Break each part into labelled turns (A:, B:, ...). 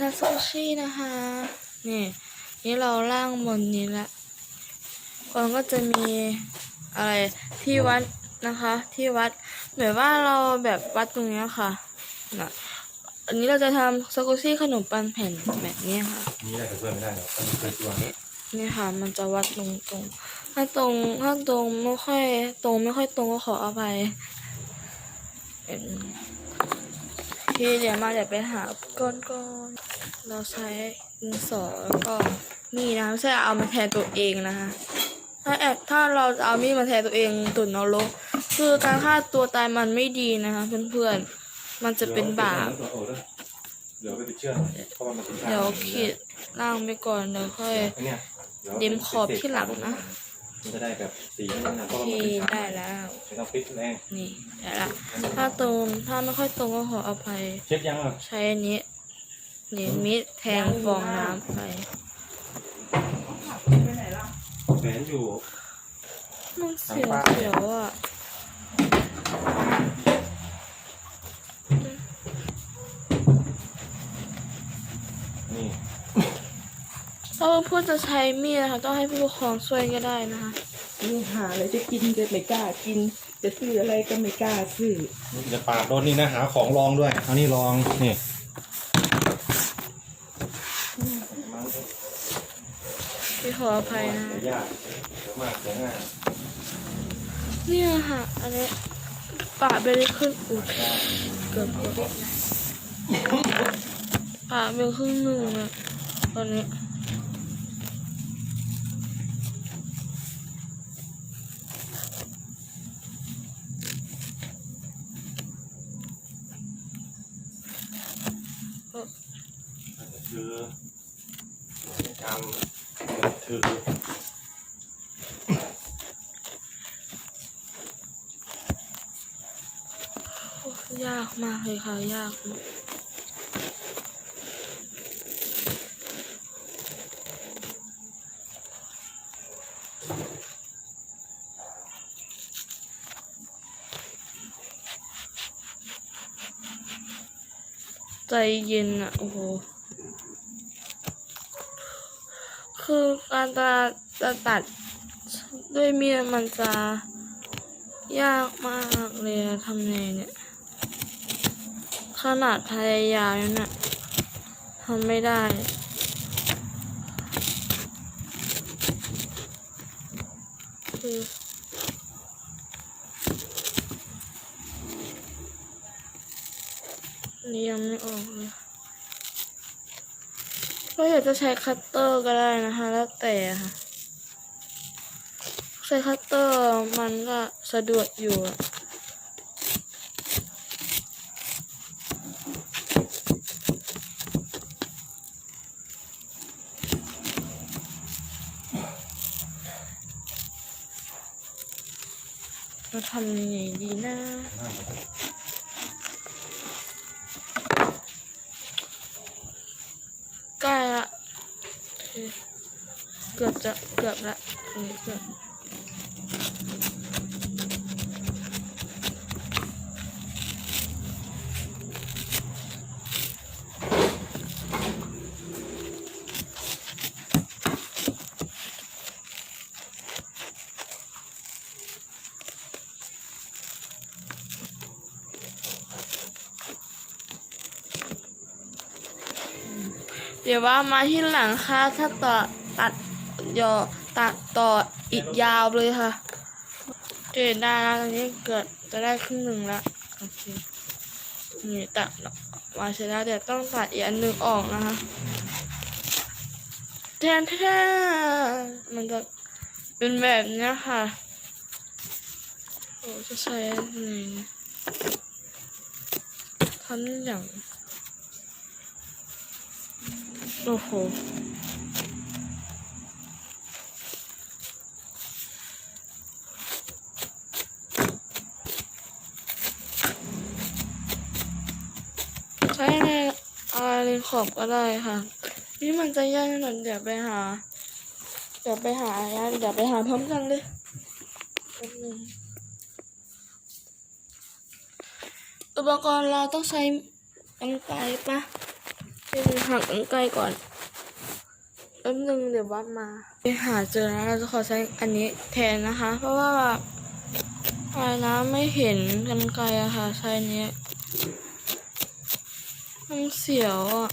A: ทำซูชินะคะ นี่ นี่เราล่างบนนี้ละก่อนก็จะมีอะไรที่วัดนะคะ ที่วัดเหมือนว่าเราแบบวัดตรงเนี้ยค่ะนะอันนี้เราจะทำซากุชิขนมปังแผ่นแบบนี้ค่ะ
B: นี่อะไรกับเพื่อนไม่ได้หรอกต้องเคยตัวนี้
A: นี่ค่ะ มันจะวัดตรงตรง ถ้าตรงถ้าตรงไม่ค่อย ตรงไม่ค่อยตรงก็ขออภัยเป็น ที่เดี๋ยวมาเดี๋ยวไปหาก้อนก้อนๆเราใช้ดินสอแล้วก็มีดนะไม่ใช่เอามาแทนตัวเองนะคะถ้าแอบถ้าเราเอามีดมาแทนตัวเองตุ่นนรกคือการฆ่าตัวตายมันไม่ดีนะคะเพื่อนๆมันจะเป็นบาป
B: เดี๋ยวไปติดเชือกเพราะว่ามันติด
A: เดี๋ยวขีดล่างไปก่อนเดี๋ยวค่อย
B: อันเนี้ยยว
A: เด็มขอบที่หลังนะ
B: มันจะได้แบบสีมันนะเพ
A: โอ
B: ราะว่า
A: เค
B: มันเป็น
A: ได้แล้ว
B: ไม่ต้องฟิตแรง
A: นี่ได้ละถ้าตรงถ้าไม่ค่อยตรงก็ขออภัย
B: เช็ดยังอะ
A: ใช้อันนี้นี่มิดแทงฟองน้ำไป
B: แหวนอยู่
A: มันเสียวเสียวอะ
B: นี่
A: ถ้าเพื่อนจะใช้มีดนะคะต้องให้ผู้ปกครองช่วยก็ได้นะคะ
C: นี่หาอะไรจะกินก็ไม่กล้ากิน จะซื้ออะไรก็ไม่กล้าซื้อ
B: จะปาดโดนนี่นะหาของลองด้วยเอานี่ลองนี่
A: พี่ขออภัยนะ
B: เดี๋ยวยากเดี๋ยวมากเดี๋ยวง่าย
A: เนี่ยค่ะอันนี้ปะไปได้ครึ่งอุดเกือบเกือบปะไปครึ่งหนึ่งอะตอนนี้
B: คือจำถือ
A: โอ้ยากมากเลยค่ะ ยากมากใจเย็นอะโอ้โห คือการจะจะตัดด้วยมีดมันจะยากมากเลยทำไงเนี่ย ขนาดพยายามแล้วเนี่ยทำไม่ได้คือนี่ยังไม่ออกเลย ก็อยากจะใช้คัตเตอร์ก็ได้นะคะ แล้วแต่ค่ะ ใช้คัตเตอร์มันก็สะดวกอยู่เราทำยังไงดีนะ ใกล้ละโอเค เกือบจะเกือบละนี่เกือบเดี๋ยวว่ามาที่หลังค่ะถ้าต่อตัด ยอตัดต่ออีกยาวเลยค่ะเจได้แล้วตอนนี้เกิดจะได้ครึ่งหนึ่งละโอเคนี่ตัดมาเสร็จแล้วเดี๋ยวต้องตัดอีกอันหนึ่งออกนะคะแทนแทนมันจะเป็นแบบนี้ค่ะโอ้จะใช้อันไหนเนี่ยทำอย่างโอ้โห ใช้ในอะไรเลนขอบก็ได้ค่ะ นี่มันจะยากหน่อยเดี๋ยวไปหาเดี๋ยวไปหาอะไรเดี๋ยวไปหาพร้อมกันเลยแป๊บนึงอุปกรณ์เราต้องใช้กันไกรปะเป็นหักกันไกลก่อนแป๊บนึงเดี๋ยววัดมาไปหาเจอแล้วเราจะขอใช้อันนี้แทนนะคะ เพราะว่าอะไรนะไม่เห็นกันไกลอะค่ะใช้อันนี้ มันเสียวอะ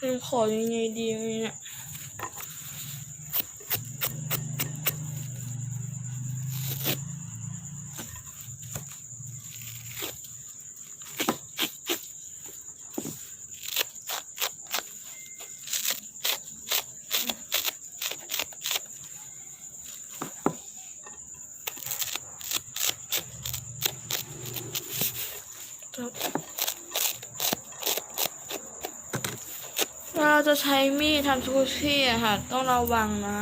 A: มันขอยังไงดีเนี่ย จะใช้มีดทำซูชิอะค่ะ ต้องระวังนะ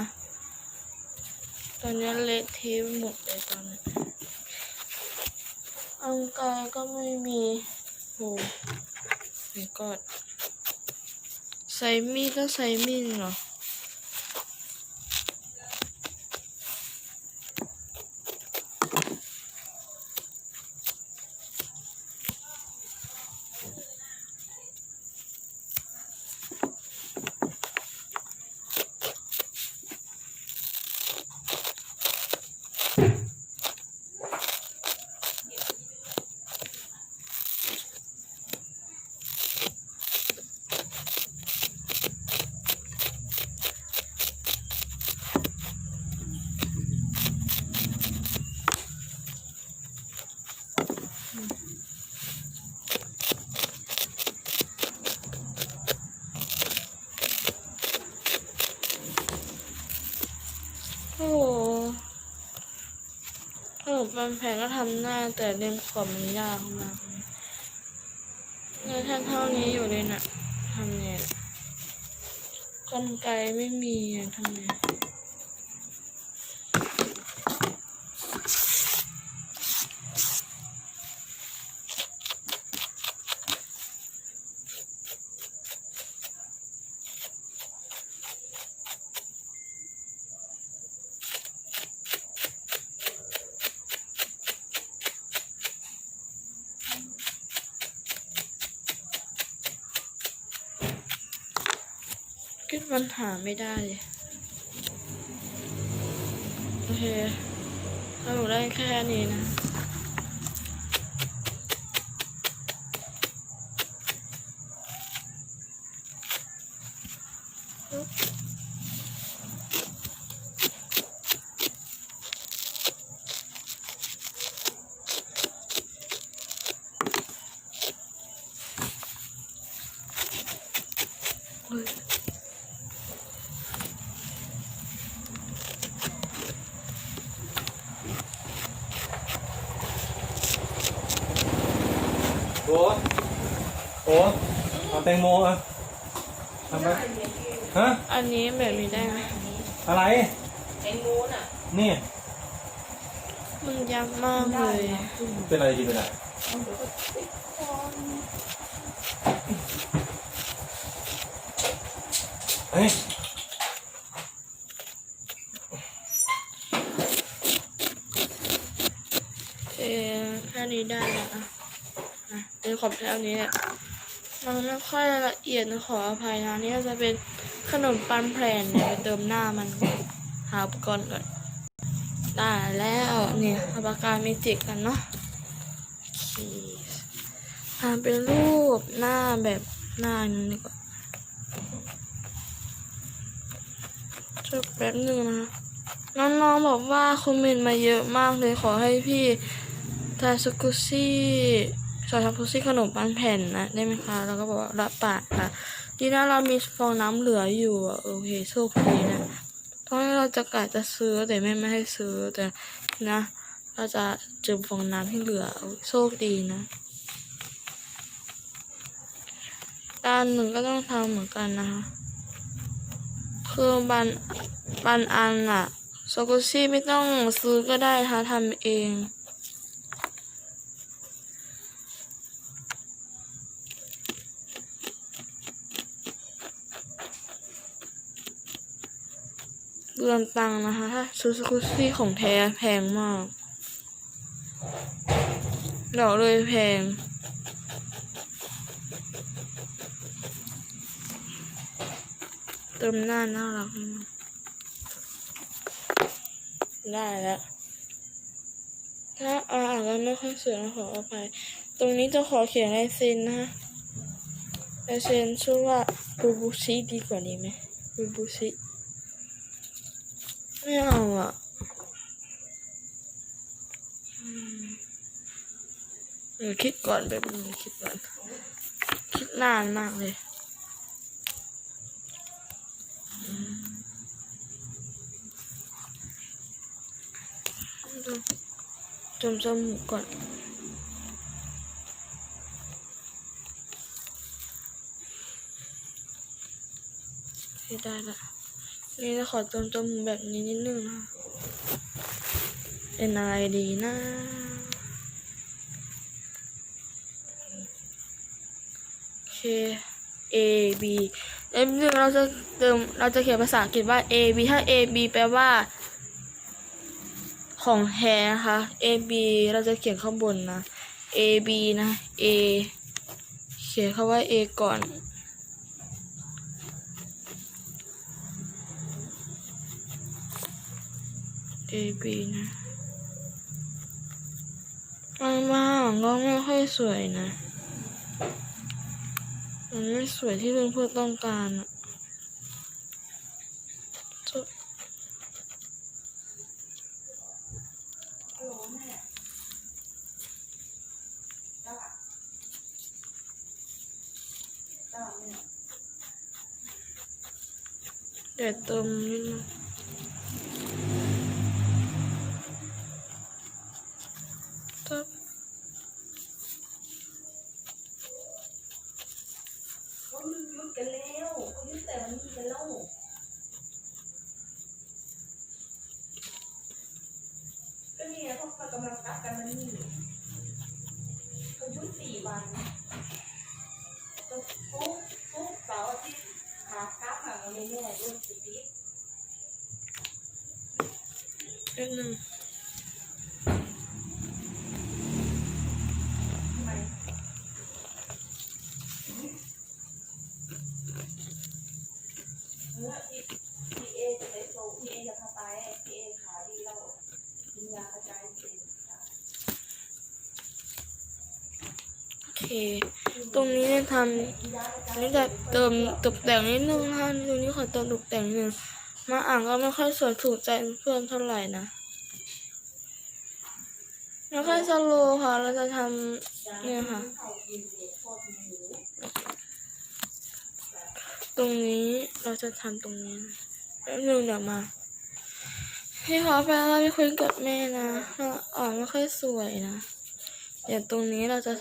A: ตอนนี้เละเทะหมดเลยตอนนี้อังกายก็ไม่มีโอ้ไม่กอดใส่มีดก็ใส่มีดเหรอ โอ้โห ขนมปังแผนก็ทำหน้าแต่เรียงขอบมันยากมากเลยเงินท่านเท่านี้อยู่เลยน่ะทำไงกลไกไม่มีทำไง ก็มันหาไม่ได้เลยโอเคสรุปได้แค่นี้นะ
B: โอ้โอ้เอาแตงโมอะทำไปฮะ
A: อันนี้แบบนี้ได้ไหม
B: อะไร
C: แตงโมน่ะ
B: นี่
A: มันยับมากเลย
B: เป็นอะไรกินไปไหนเฮ้ย
A: เออแค่นี้ได้แล้วอะอะเป็นขอบแค่นี้แหละ มันไม่ค่อยละเอียดขออภัยนะนี่ก็จะเป็นขนมปังแผ่นเนี่ยไปเติมหน้ามันหาอุปกรณ์ก่อนได้แล้วเนี่ยอาปากกาเมจิกกันเนาะทำเป็นรูปหน้าแบบหน้านี้ดีกว่าจบแป๊บหนึ่งนะน้องๆบอกว่าคอมเมนต์มาเยอะมากเลยขอให้พี่ทาสกุซี่ สอนทำคุซี่ขนมปังแผ่นนะได้ไหมคะ แล้วก็บอกว่ารับปากค่ะดีนะเรามีฟองน้ำเหลืออยู่โอเคโชคดีนะตอนแรกเราจะกะจะซื้อแต่แม่ไม่ให้ซื้อแต่นะ เราจะจิมฟองน้ำที่เหลือโชคดีนะด้านหนึ่งก็ต้องทำเหมือนกันนะคะคือบานบานอันอะสกุซี่ไม่ต้องซื้อก็ได้นะคะทำเอง เปลืองตังนะคะถ้าซื้อสกูซี่ของแท้แพงมากดอกเลยแพง เติมหน้าน่ารักมากได้แล้วถ้าอ่านแล้วไม่ค่อยสวยขออภัย ตรงนี้จะขอเขียนลายเซ็นนะฮะลายเซ็นชื่อว่าบูบูชิดีกว่านี้ไหมบูบูชิ ไม่เอาอะเดี๋ยวคิดก่อนแบบนึงคิดก่อน คิดนานมากเลยจมจมูกก่อนได้ละ นี่จะขอเติมจมแบบนี้นิดนึงนะ เป็นอะไรดีนะโอเค A B เอ้ยนึงเราจะเติมเราจะเขียนภาษาอังกฤษว่า A B ถ้า A B แปลว่า ของแท้นะคะ A B เราจะเขียนข้างบนนะ A B นะ A เขียนคำว่า A ก่อน A B นะอันมาก็ไม่ค่อยสวยนะ มันไม่สวยที่เพื่อนๆต้องการอะเดี๋ยวเติมนิดนึงจบ
C: เขาลืมยุดกันแล้วเขายุดแต่วันนี้กันแล้วก็เนี่ยพวกเรากำลังกลับกันมานี่เขายุดสี่วันก็ฟุกฟุกเสาร์อาทิตย์หากลับหากันไม่แน่ด้วยสิพี่
A: นิดนึง
C: ทำไมเมื่อที่พี่เอจะไปส่งพี่เอจะพาไปพี่เอขาดีแล้วกินยากระจายเสียงค่ะ
A: โอเค ตรงนี้เนี่ยทำ อันนี้จะเติมตกแต่งนิดนึงนะคะตรงนี้ขอเติมตกแต่งนิดนึงมาอ่านก็ไม่ค่อยสวยถูกใจเพื่อนเท่าไหร่นะไม่ค่อยสโลว์ค่ะ เราจะทำเนี่ยค่ะ ตรงนี้เราจะทำตรงนี้แป๊บนึงเดี๋ยวมาพี่ขอไปแล้วไปคุยกับแม่นะเราอ่านไม่ค่อยสวยนะ เดี๋ยวตรงนี้เราจะ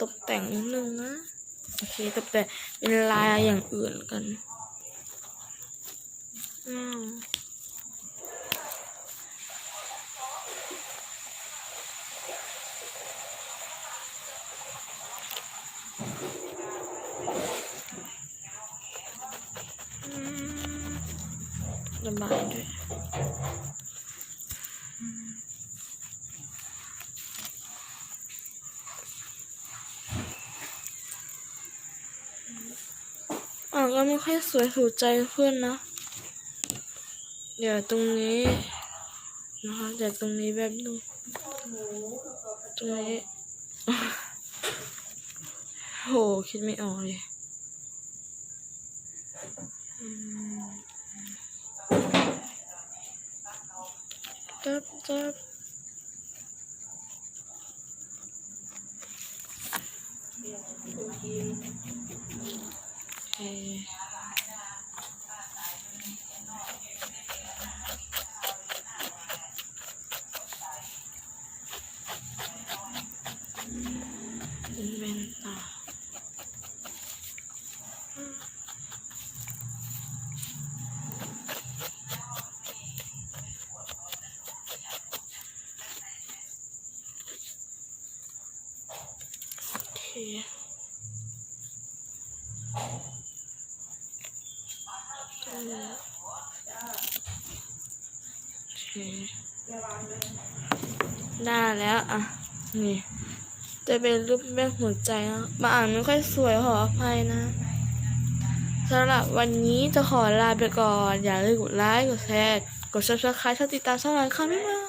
A: ตกแต่งนิดนึงนะ โอเคตกแต่เป็นลายอย่างอื่นกันอ้าวอืมระบายด้วย ก็ไม่ค่อยสวยถูกใจเพื่อนนะ เดี๋ยวตรงนี้นะคะเดี๋ยวตรงนี้แบบนึงตรงนี้โหคิดไม่ออกเลยจับจับ โได้แล้วอะ นี่ จะเป็นรูปแบบหัวใจนะบางอ่านไม่ค่อยสวยขออภัยนะสำหรับวันนี้จะขอลาไปก่อน อย่าลืมกดไลค์ กดแชร์ กด subscribe ติดตามช่องเราค่ะไม่มาย